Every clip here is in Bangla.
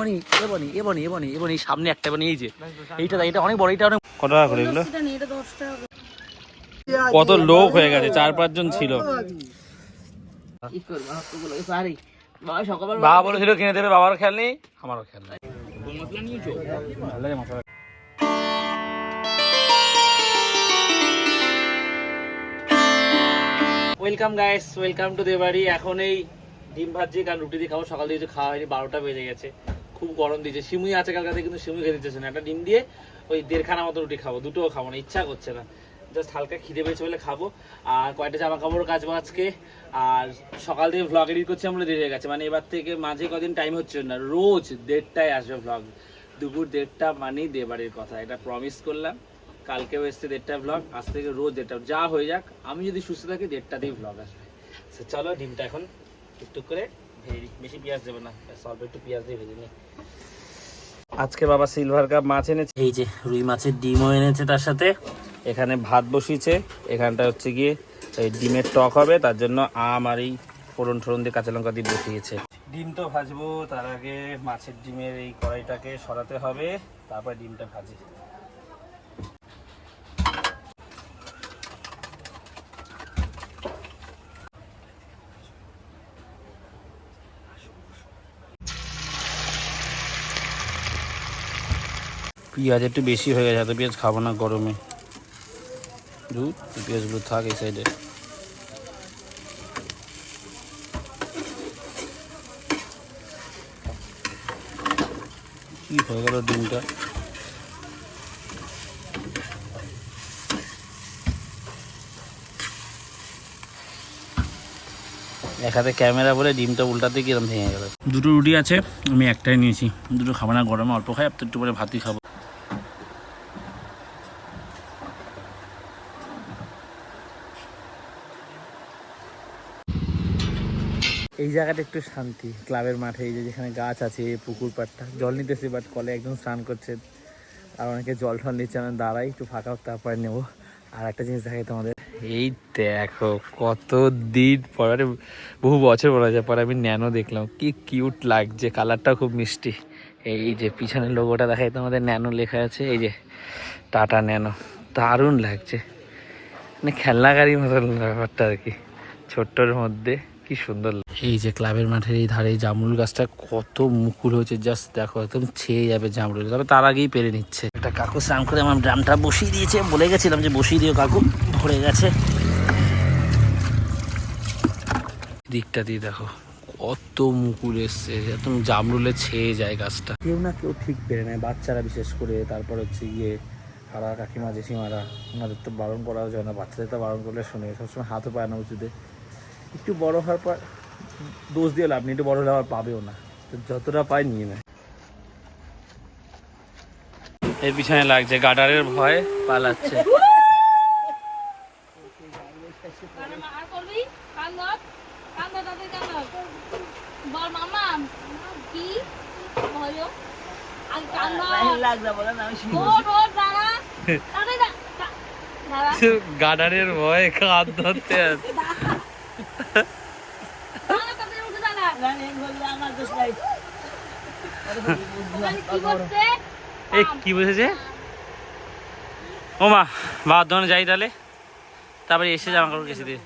মানে এবনি এবনি এবনি এবনি সামনে একটা মানে এই যে এইটা এটা অনেক বড় এটা অনেক কত টাকা করে এগুলো। কত লোক হয়ে গেছে চার পাঁচজন ছিল। বাবা বলেছিল কিনে দেবে বাবার খেয়াল নেই আমারও খেয়াল নেই। ভালো লাগে মশলা। ওয়েলকাম গাইস ওয়েলকাম টু দেবাড়ি এখন এই ডিম ভাজি কারণ রুটি দিয়ে খাব। সকাল দিয়ে কিছু খাওয়া হয়নি বারোটা বেজে গেছে। খুব গরম দিয়েছে। সিমুই আছে কালকাতে কিন্তু সিমুই খেতে দিতেছে না। একটা ডিম দিয়ে ওই দেড়খানা মতো রুটি খাব। দুটোও খাব না, ইচ্ছা করছে না। জাস্ট হালকা খিদে পেয়েছে বলে খাব। আর কয়েকটা জামা কাপড় কাচবো আজকে। আর সকাল থেকে ভ্লগ এডিট করছি আমরা দেরি হয়ে গেছে। মানে এবার থেকে মাঝে কদিন টাইম হচ্ছে না। রোজ দেড়টায় আসবে ভ্লগ দুপুর দেড়টা মানেই দেবাড়ির কথা। এটা প্রমিস করলাম। কালকেও এসছে দেড়টা ভ্লগ আজ থেকে রোজ দেড়টা যা হয়ে যাক, আমি যদি সুস্থ থাকি, দেড়টাতেই ভ্লগ আসবে। চলো, ডিমটা এখন টুকটুক করে। বেশি পেঁয়াজ দেবো না অল্প একটু পেঁয়াজ দিয়ে ভেজে নিই আজকে বাবা সিলভার কাপ মাছ এনেছে। এই যে রুই মাছের ডিমও এনেছে তার সাথে। এখানে ভাত বসিয়েছে। এখানটা হচ্ছে গিয়ে এই ডিমের টক হবে, তার জন্য আম আর এই ফোড়ন টোড়ন দিয়ে কাঁচা লঙ্কা দিয়ে বসিয়েছে। ডিম তো ভাজবো, তার আগে মাছের ডিমের এই কড়াইটাকে সরাতে হবে, তারপর ডিমটা ভাজি। পেঁয়াজ একটু বেশি হয়ে গেছে, এত পেঁয়াজ খাব না গরমে। দুধ, পেঁয়াজগুলো থাক এই সাইডে কি হয়ে গেল ডিমটা? এক হাতে ক্যামেরা বলে ডিমটা উল্টাতে কিরম ভেঙে গেল? দুটো রুটি আছে, আমি একটাই নিয়েছি। দুটো খাব না গরমে, অল্প খাই তো একটু পরে ভাতই খাব। এই জায়গাটা একটু শান্তি। ক্লাবের মাঠে এই যে যেখানে গাছ আছে, পুকুর পাড়টা। জল নিতেছে বাট কলে একদম স্নান করছে। আর অনেকে জল টল নিচ্ছে আমি দাঁড়াই একটু ফাঁকা তারপরে নেব। আর একটা জিনিস দেখাই তোমাদের। এই দেখো কত দিন পরে বহু বছর বলা যায় পরে আমি ন্যানো দেখলাম। কি কিউট লাগছে কালারটা খুব মিষ্টি। এই যে পিছনের লোগোটা দেখাই তোমাদের, ন্যানো লেখা আছে, এই যে টাটা ন্যানো। দারুণ লাগছে। মানে খেলনা মতন ব্যাপারটা আর কি, ছোট্টর মধ্যে। কি সুন্দর এই যে ক্লাবের মাঠের এই ধারে এই জামরুল গাছটা কত মুকুল হয়েছে জাস্ট দেখো একদম ছেয়ে যাবে জামরুল তবে তার আগেই পেরে নিচ্ছে। একটা কাকু স্নান করে আমার ড্রামটা বসিয়ে দিয়েছে। বলে গেছিলাম যে বসিয়ে দিও কাকু ভরে গেছে। দিকটা দিয়ে দেখো কত মুকুল এসছে একদম জামরুলে ছেয়ে যায় গাছটা। কেউ না কেউ ঠিক পেরে নেয় বাচ্চারা বিশেষ করে তারপর হচ্ছে গিয়ে পাড়া কাকিমা জেঠিমারা ওনাদের তো বারণ করা যায় না বাচ্চাদের তো বারণ করলে শুনে সবসময় হাতও পায় না উঁচুতে। একটু বড় হওয়ার পর দোষ দিয়ে লাভ নেই একটু বড় হলে আবার পাবেও না। তো যতটা পায় নিয়ে নেয়। এর পিছনে লাগছে গাডারের ভয় পালাচ্ছে। আর ভয় কান্দত ধরতে তাদের কান্দত বল মামা কি বলো আর কান্দত লাগবে বলে না আমি ওর ওর দাঁড়া দাঁড়া দাঁড়া দাঁড়া গাডারের ভয় কাঁদ ধরতে আছে দাঁড়া তাদের উঠে দাঁড়া জানি বললে আমার দোষ নাই ওখানে কি এই কি বসেছে ও মা বাবার দোকানে যাই তাহলে। তারপরে এসে জামা কাপড় কেসে দিয়ে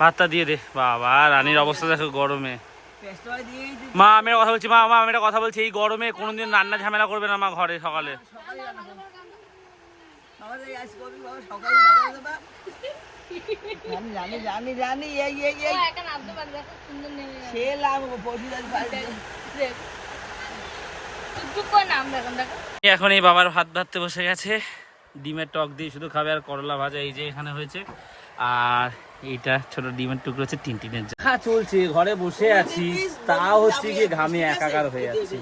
ভাতটা দিয়ে দে। বাবা রানীর অবস্থা দেখো গরমে। মা আমি একটা কথা বলছি মা মা আমি একটা কথা বলছি এই গরমে কোনোদিন রান্না ঝামেলা করবে না মা ঘরে সকালে। জানি জানি জানি এখন এই বাবার ভাত ভাততে বসে গেছে। ডিমের টক দিয়ে শুধু খাবে আর করলা ভাজা এই যে এখানে হয়েছে। আর এইটা ছোট ডিমের টুকরো হচ্ছে তিন টিনের খা চলছে ঘরে বসে আছি। তাও হচ্ছে গিয়ে ঘামে একাকার হয়ে যাচ্ছে।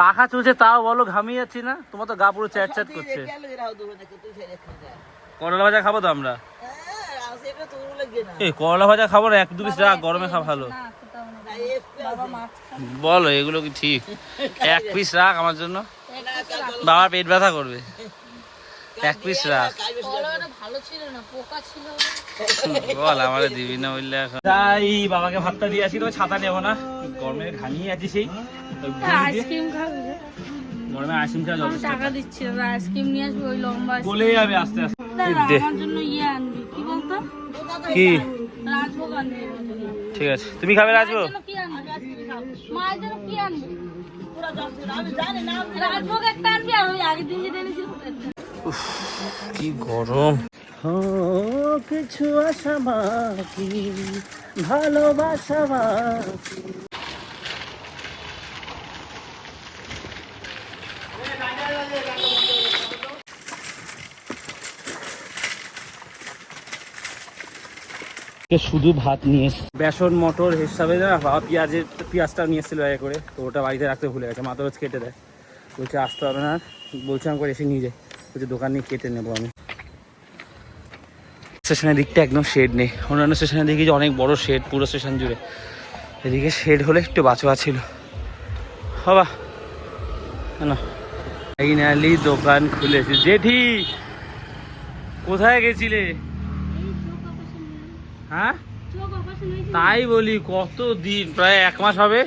পাখা চলছে তাও বলো ঘামিয়ে যাচ্ছি না? তোমার তো গা পুরো চ্যাট চ্যাট করছে। করলা ভাজা খাব তো আমরা? হ্যাঁ করলা ভাজা খাব না এক দু পিস রাখ গরমে খাওয়া ভালো। বলো এগুলো কি ঠিক? এক পিস রাখ আমার জন্য। বাবার পেট ব্যথা করবে। এক পিস রাখ। কলাটা ভালো ছিল না পোকা ছিল বল আমারে দিবি না বললে এখন। তাই বাবাকে ভাতটা দিয়ে আসি তবে ছাতা নেব না। গরমে ঘামিয়ে আছি সেই। আইসক্রিম খাবি গরমে আইসক্রিম খাওয়া যথেষ্ট। টাকা দিচ্ছি আইসক্রিম নিয়ে আসবি ওই লম্বা গলে যাবে আস্তে আস্তে। আমার জন্য ইয়ে আনবি কি বলতো? কি? রাজভোগ আনবি। ঠিক আছে। তুমি খাবে রাজভোগ। কি গরম। কিছু আশা বাকি ভালোবাসা বাকি। শুধু ভাত নিয়ে বেসন, মটর হিসাবে না বাবা পেঁয়াজের, পেঁয়াজটা নিয়ে এসেছিল আগে করে, তো ওটা বাড়িতে রাখতে ভুলে গেছে মাথা রোজ কেটে দেয়। বলছে, আসতে হবে না, বলছিলাম করে এসে নিয়ে যায় বলছে, দোকান নিয়ে কেটে নেব আমি। স্টেশনের দিকটা একদম শেড নেই। অন্যান্য স্টেশনের দিকে যে অনেক বড় শেড, পুরো স্টেশন জুড়ে। এদিকে শেড হলে একটু বাঁচোয়া ছিল হবা। কেন ফাইনালি দোকান খুলেছে। জেঠি, কোথায় গেছিলে? হ্যাঁ? তাই বলি কত দিন? প্রায় এক মাস হবে।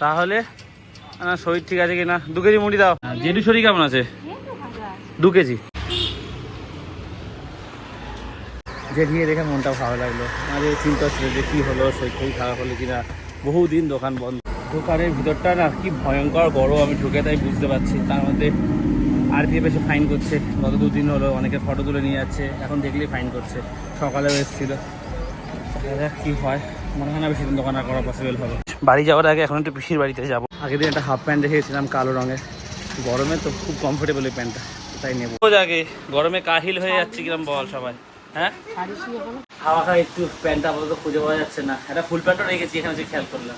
তাহলে না শরীর ঠিক আছে কিনা? দু কেজি মুড়ি দাও। জেঠু শরীর কেমন আছে। দু কেজি। জেঠিয়ে দেখে মনটা ভালো লাগল। আরে চিন্তা হচ্ছিল যে কি হলো শরীর খারাপ হলো কিনা? বহুদিন দোকান বন্ধ। দোকানের ভিতরটা না কি ভয়ঙ্কর গরম আমি ঢুকে তাই বুঝতে পারছি তার মধ্যে আর দিয়ে বেশি ফাইন করছে। গত দুদিন হলো অনেকে ফটো তুলে নিয়ে যাচ্ছে, এখন দেখলেই ফাইন করছে। সকালেও এসেছিল। দেখা কি হয়। মনে হয় না বেশি দিন দোকান করা পসিবল হবে। বাড়ি যাওয়ার আগে এখন একটু পিসির বাড়িতে যাব। আগের দিন একটা হাফ প্যান্ট দেখেছিলাম কালো রঙের। গরমে তো খুব কমফোর্টেবল এই প্যান্টটা তাই নেব। আগে গরমে কাহিল হয়ে যাচ্ছে কিরম বল সবাই হ্যাঁ? হাওয়া খাওয়া একটু প্যান্টটা আপাতত খুঁজে পাওয়া যাচ্ছে না। একটা ফুল প্যান্টও রেখেছি, এখানে যে খেয়াল করলাম।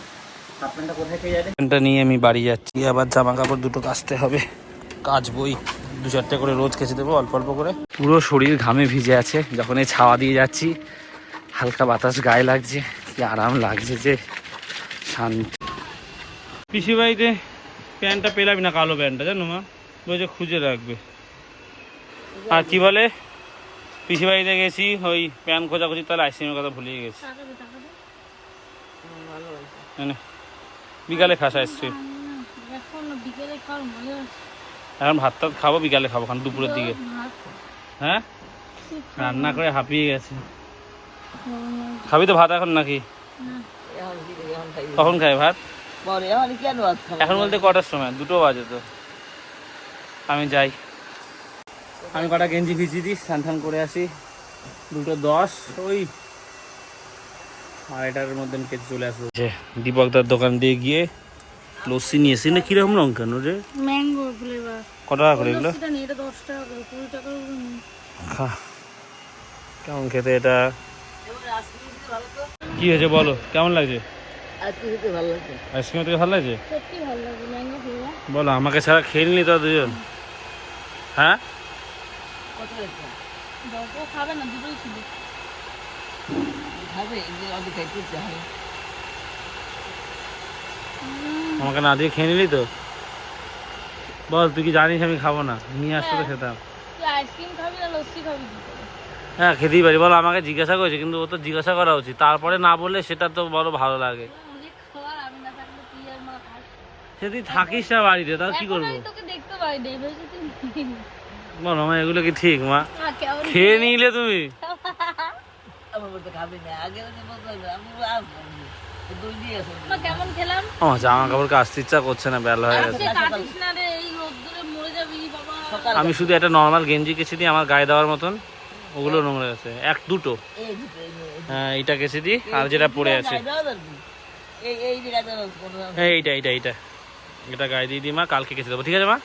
হাফ প্যান্টটা কোথায় প্যান্টটা নিয়ে আমি বাড়ি যাচ্ছি। আবার জামা কাপড় দুটো কাচতে হবে। কাচবই। দু চারটে করে রোজ কেচে দেবো অল্প অল্প করে। পুরো শরীর ঘামে ভিজে আছে যখন এই ছাওয়া দিয়ে যাচ্ছি হালকা বাতাস গায়ে লাগছে কি আরাম লাগছে যে শান্তি। পিসি বাড়িতে প্যান্টটা পেলাবি না কালো প্যান্টটা জানো মা? বলছে খুঁজে রাখবে। আর কি বলে? পিসি বাড়িতে গেছি ওই প্যান খোঁজাখুঁজি তাহলে আইসক্রিমের কথা ভুলিয়ে গেছি। বিকালে খাস আইসক্রিম এখন ভাত টাত খাব, বিকালে খাব খান দুপুরের দিকে। হ্যাঁ? রান্না করে হাঁপিয়ে গেছে। খাবি তো ভাত এখন নাকি? কখন খাই ভাত? এখন বলতে কটার সময়? দুটো বাজে তো। আমি যাই। আমি কটা গেঞ্জি ভিজিয়ে দিই, স্নান করে আসি। দুটো দশ, ওই আড়াইটার মধ্যে কেটে চলে আসব। দীপকদার দোকান দিয়ে গিয়ে লস্যি নিয়েছি। না কীরকম রং কেন রে? ম্যাঙ্গো ফ্লেভার ক টাকা করে এগুলো? এটা টাকা করে উপরে কেমন খেতে এটা? কি হয়েছে বলো? কেমন লাগছে? আজকে খেতে ভালো লাগছে। আইসক্রিম ভালো লাগছে? সত্যি ভালো লাগে ম্যাঙ্গো ফ্লেভার বলো আমাকে ছাড়া খেয়ে নিলি তো দুজন? হ্যাঁ? কত খাবে না দুটোই ছিল। খাবে এই যে অল্প খাইতে ইচ্ছে হয় আমাকে না দিয়ে খেয়ে নিলি তো? বল তুই কি জানিস আমি খাব না? নিয়ে আসতে তো খেতাম। আইসক্রিম খাবি না লস্যি খাবি হ্যাঁ খেতেই পারি। বলো আমাকে জিজ্ঞাসা করেছে কিন্তু ও তো জিজ্ঞাসা করা উচিত। তারপরে না বললে সেটা তো বড় ভালো লাগে। অনেক খাওয়ার আমি না থাকলে তুই আর মা খাস। সে তুই থাকিস না বাড়িতে তাও কি করব? বলো মা এগুলো কি ঠিক মা? খেয়ে নিলে তুমি? আমার বলতে খাবে না। আগে ওদের বলতে আমি আসব কেমন খেলাম? আমার জামা কাপড় কাচতে ইচ্ছা করছে না বেলা হয়ে গেছে। সকাল আমি শুধু একটা নর্মাল গেঞ্জি কেচে দিই আমার গায়ে দেওয়ার মতন ওগুলো নোংরা আছে। এক দুটো। হ্যাঁ এইটা কেচে দিই আর যেটা পড়ে আছে। এইটা এইটা এইটা। এটা গায়ে দিয়ে দিই মা কালকে কেচে দেবো। ঠিক আছে মা?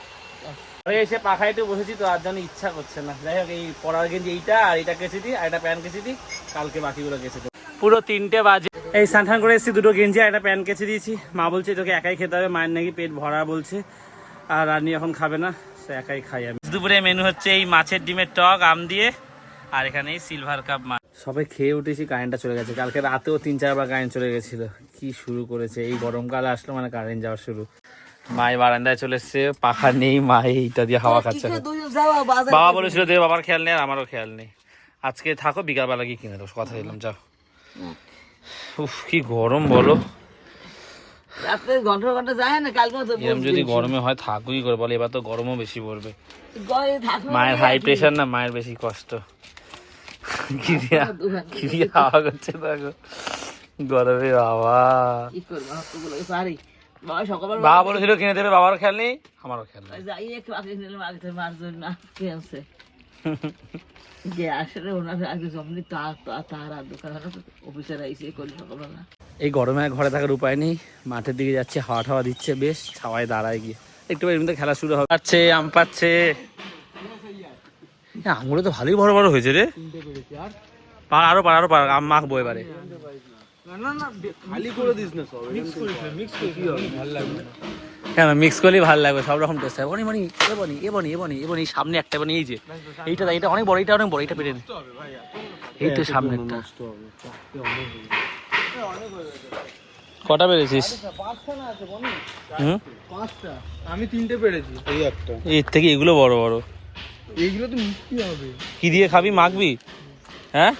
এসে একটু বসেছি তো আর যেন ইচ্ছা করছে না। যাই হোক এই পড়ার গেঞ্জি এইটা আর এইটা কেচে দিই আর একটা প্যান্ট কেচে দিই কালকে বাকিগুলো কেচে দেবো। পুরো তিনটে বাজে। এই স্নান করে এসেছি দুটো গেঞ্জি আর একটা প্যান্ট কেচে দিয়েছি। মা বলছে তোকে একাই খেতে হবে মায়ের নাকি পেট ভরা বলছে। আর রানি এখন খাবে না সে একাই খাই আমি। দুপুরে মেনু হচ্ছে এই মাছের ডিমের টক আম দিয়ে আর এখানে এই সিলভার কাপ মাছ। সবাই খেয়ে উঠেছি কারেন্টটা চলে গেছে। কালকে রাতেও তিন চারবার কারেন্ট চলে গেছিল। কি শুরু করেছে? এই গরমকাল আসলো মানে কারেন্ট যাওয়া শুরু। মায়ের বারান্দায় চলে এসছে পাখা নেই মা এইটা দিয়ে হাওয়া খাচ্ছে বাবা বলেছিল যে বাবার খেয়াল নেই আর আমারও খেয়াল নেই। আজকে থাকো বিকালবেলা গিয়ে কিনে দেবো কথা দিলাম যাও। উফ কি গরম বলো। যদি গরমে হয় থাকুই করে বলে এবার তো গরমও বেশি পড়বে। মায়ের হাই প্রেশার না মায়ের বেশি কষ্ট। কি দিয়া কি দিয়া হাওয়া করছে দেখো। গরমে বাবা। কি করব বাবা বলেছিল কিনে দেবে বাবার খেয়াল নেই আমারও খেয়াল নেই। যাই একটু আগে নিলাম আগে থেকে মার জন্য খেয়েছে যে আসলে ওনার আগে জমনি দোকান অফিসার আইসে করি সকালবেলা। এই গরমে ঘরে থাকার উপায় নেই মাঠের দিকে যাচ্ছে হাওয়া ঠাওয়া দিচ্ছে বেশ ছাওয়ায় দাঁড়ায় গিয়ে। একটু এমনিতে খেলা শুরু হবে। পাচ্ছে আম পাচ্ছে। আমগুলো তো ভালোই বড় বড় হয়েছে রে। পার আরও পার আরও পার আম মাখবো এবারে। কেন মিক্স করলেই ভালো লাগবে? সব রকম টেস্ট হবে। বনি বনি এ বনি এ বনি এ বনি এ বনি সামনে একটা বনি এই যে। এইটা এটা অনেক বড় এটা অনেক বড় এটা পেরে এই তো সামনে একটা। কটা পেরেছিস? হুম? আমি তিনটে পেরেছি। এই একটা। এর থেকে এগুলো বড় বড়। এইগুলো তো মিষ্টি হবে। কি দিয়ে খাবি? মাখবি? হ্যাঁ?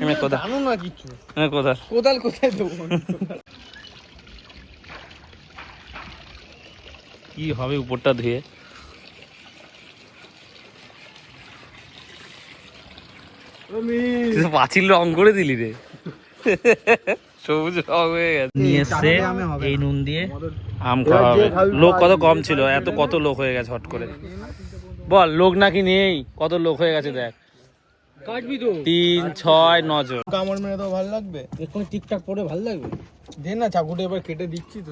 এমনি কোথা জানো না কিছু। এমনি কোথা কোদাল কোথায় দেবো? কি হবে উপরটা ধুয়ে? তুই পাঁচিল রং করে দিলি রে। সবুজ রং হয়ে গেছে। নিয়ে এসছে এই নুন দিয়ে আম খাওয়া হবে। লোক কত কম ছিল এত কত লোক হয়ে গেছে হট করে। বল লোক নাকি নেই? কত লোক হয়ে গেছে দেখ। কাটবি তো। তিন ছয় কামড় মেরে তো ভালো লাগবে? এখন টিকটাক পরে ভালো লাগবে। দে না চাকুটা এবার কেটে দিচ্ছি তো।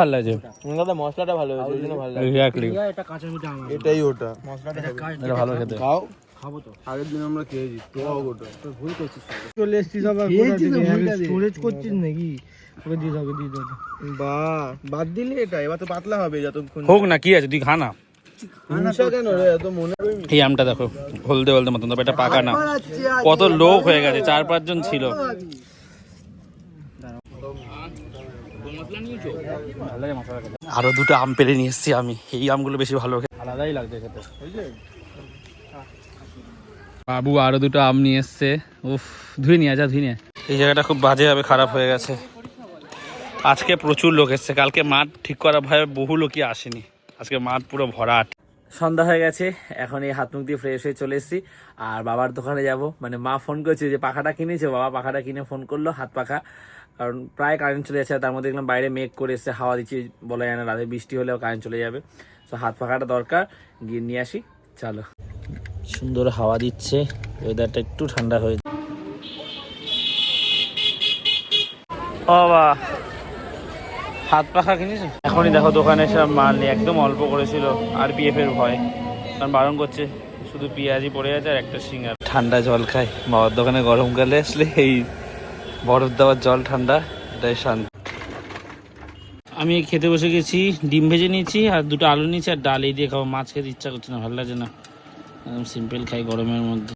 ভালো লাগছে? দাদা মশলাটা ভালো হয়েছে ওই জন্য ভালো লাগে এক্স্যাক্টলি এটা কাঁচা মিঠা আমার। এটাই ওটা। মশলাটা এটা ভালো খেতে। খাও। খাব তো। আগের দিন আমরা খেয়েছি তোরাও ওটা ভুল করছিস। চলে এসছিস আবার স্টোরেজ করছিস নাকি? ওকে দিয়ে দাও দিয়ে দাও। বাহ বাদ দিলে এটা এবার তো পাতলা হবে যতক্ষণ হোক না কি আছে তুই খা না। হিংসা কেন রে? এত মনে এই আমটা দেখো হলদে হলদে মতন তবে এটা পাকা না। কত লোক হয়ে গেছে চার পাঁচজন ছিল। আরও দুটো আম পেরে নিয়ে এসেছি আমি। এই আমগুলো বেশি ভালো খেতে। আলাদাই লাগছে খেতে। বাবু আরও দুটো আম নিয়ে এসছে। উফ ধুয়ে নিয়ে যা ধুয়ে নিয়ে এই জায়গাটা খুব বাজে হবে খারাপ হয়ে গেছে। আজকে প্রচুর লোক এসছে কালকে মাঠ ঠিক করা ভাবে বহু লোকই আসেনি। আজকে মাঠ পুরো ভরাট। সন্ধ্যা হয়ে গেছে, এখন এই হাত মুখ দিয়ে ফ্রেশ হয়ে চলে এসেছি। আর বাবার দোকানে যাব। মানে মা ফোন করেছে যে পাখাটা কিনেছে, বাবা পাখাটা কিনে ফোন করল, হাত পাখা। কারণ প্রায় কারেন্ট চলে যাচ্ছে তার মধ্যে দেখলাম বাইরে মেঘ করে এসে হাওয়া দিচ্ছে, বলা যায় না, রাতে বৃষ্টি হলেও কারেন্ট চলে যাবে। তো হাত পাখাটা দরকার, গিয়ে নিয়ে আসি, চলো। সুন্দর হাওয়া দিচ্ছে ওয়েদারটা একটু ঠান্ডা হয়ে বাবা। হাত পাখা কিনিস? এখনই দেখো দোকানে এসে মাল নেই একদম অল্প করেছিল আর বিএফ এর ভয়। কারণ বারণ করছে, শুধু পেঁয়াজি পড়ে আছে আর একটা সিঙ্গার। ঠান্ডা জল খাই। বাবার দোকানে গরমকালে আসলে এই বরফ দেওয়ার জল ঠান্ডা, এটাই শান্তি। আমি খেতে বসে গেছি, ডিম ভেজে নিয়েছি আর দুটো আলু নিয়েছি আর ডাল এই দিয়ে খাব। মাছ খেতে ইচ্ছা করছে না, ভালো লাগছে না। একদম সিম্পল খাই গরমের মধ্যে।